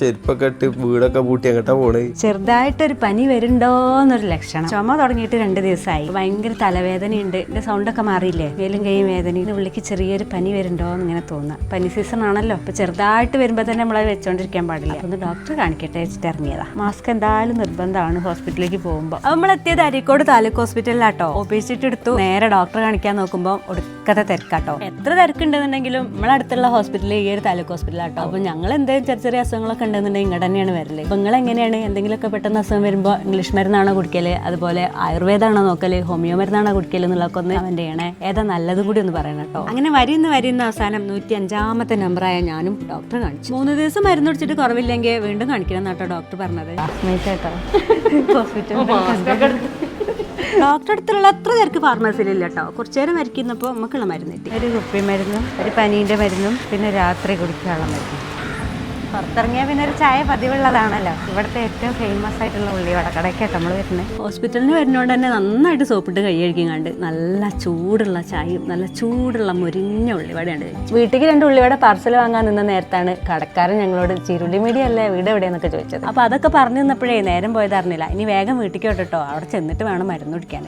ചെരുപ്പൊക്കെ ഇട്ട് വീടൊക്കെ പൂട്ടി എങ്ങട്ടാ പോണേ? ചെറുതായിട്ടൊരു പനി വരുന്നുണ്ടോന്നൊരു ലക്ഷണം. ചുമ തുടങ്ങിയിട്ട് രണ്ട് ദിവസമായി ഭയങ്കര തലവേദനയുണ്ട്. എന്റെ സൗണ്ടൊക്കെ മാറിയില്ലേ? വേലും കൈയും വേദനയും. ഉള്ളിക്ക് ചെറിയൊരു പനി വരുന്നുണ്ടോന്ന് ഇങ്ങനെ തോന്നുന്നു പനി സീസൺ ആണല്ലോ. അപ്പൊ ചെറുതായിട്ട് വരുമ്പോൾ തന്നെ നമ്മളത് വെച്ചോണ്ടിരിക്കാൻ പാടില്ല. ഒന്ന് ഡോക്ടറെ കാണിക്കട്ടെ വെച്ചിട്ട് ഇറങ്ങിയതാ. മാസ്ക് എന്തായാലും നിർബന്ധമാണ് ഹോസ്പിറ്റലിലേക്ക് പോകുമ്പോൾ നമ്മൾ എത്തിയത് അരീക്കോട് താലൂക്ക് ഹോസ്പിറ്റലിലാട്ടോ. ഒ എടുത്തു. നേരെ ഡോക്ടറെ കാണിക്കാൻ നോക്കുമ്പോൾ ഒടുക്കത്തെ തിരക്കാട്ടോ. എത്ര തിരക്കുണ്ടെന്നുണ്ടെങ്കിലും നമ്മളെ അടുത്തുള്ള ഹോസ്പിറ്റലിൽ ഈ ഒരു താലൂക്ക് ഹോസ്പിറ്റലാട്ടോ അപ്പൊ ഞങ്ങൾ എന്തെങ്കിലും ചെറിയ ചെറിയ അസുഖങ്ങളൊക്കെ ഉണ്ടെന്നുണ്ടെങ്കിൽ ഇങ്ങോട്ട് തന്നെയാണ് വരൽ. അപ്പൊ നിങ്ങൾ എങ്ങനെയാണ്? എന്തെങ്കിലുമൊക്കെ പെട്ടെന്ന് അസുഖം വരുമ്പോൾ ഇംഗ്ലീഷ് മരുന്നാണോ കുടിക്കൽ? അതുപോലെ ആയുർവേദമാണോ നോക്കൽ? ഹോമിയോ മരുന്നാണോ കുടിക്കൽ എന്നുള്ളതൊക്കെ ഒന്ന് അവന്റെ ചെയ്യണേ. ഏതാ നല്ലതും കൂടി ഒന്ന് പറയണം കേട്ടോ അങ്ങനെ വരുന്ന വരുന്ന അവസാനം നൂറ്റി അഞ്ചാമത്തെ നമ്പറായ ഞാനും ഡോക്ടറെ കാണിച്ചു. മൂന്ന് ദിവസം മരുന്ന് കുടിച്ചിട്ട് കുറവില്ലെങ്കിൽ വീണ്ടും കാണിക്കണം എന്നാട്ടോ ഡോക്ടർ പറഞ്ഞത്. ഡോക്ടറെ അടുത്തുള്ള അത്ര തിരക്ക് ഫാർമസിയിലില്ല കേട്ടോ കുറച്ചു നേരം മരിക്കുന്നപ്പോൾ നമുക്കുള്ള മരുന്ന് കിട്ടി. ഒരു കുപ്പി മരുന്നും ഒരു പനീന്റെ മരുന്നും പിന്നെ രാത്രി കുടിക്കാനുള്ള മരുന്നും. പുറത്തിറങ്ങിയാൽ പിന്നെ ഒരു ചായ പതിവുള്ളതാണല്ലോ. ഇവിടുത്തെ ഏറ്റവും ഫേമസ് ആയിട്ടുള്ള ഉള്ളിവട കടയ്ക്കായിട്ട് നമ്മൾ വരുന്നത് ഹോസ്പിറ്റലിന് വരുന്നതുകൊണ്ട് തന്നെ നന്നായിട്ട് സോപ്പിട്ട് കൈ കഴുകിങ്ങാണ്ട് നല്ല ചൂടുള്ള ചായയും നല്ല ചൂടുള്ള മുരിഞ്ഞ ഉള്ളിവടയാണ്. വീട്ടിലേക്ക് രണ്ട് ഉള്ളിവട പാർസൽ വാങ്ങാൻ നിന്ന നേരത്താണ് കടക്കാരൻ ഞങ്ങളോട് ചിരുളി മീഡിയ അല്ലേ? വീട് എവിടെയെന്നൊക്കെ ചോദിച്ചത്. അപ്പോൾ അതൊക്കെ പറഞ്ഞു നിന്നപ്പോഴേ നേരം പോയതറിഞ്ഞില്ല. ഇനി വേഗം വീട്ടിലേക്ക് കേട്ടോ അവിടെ ചെന്നിട്ട് വേണം മരുന്ന് കുടിക്കാൻ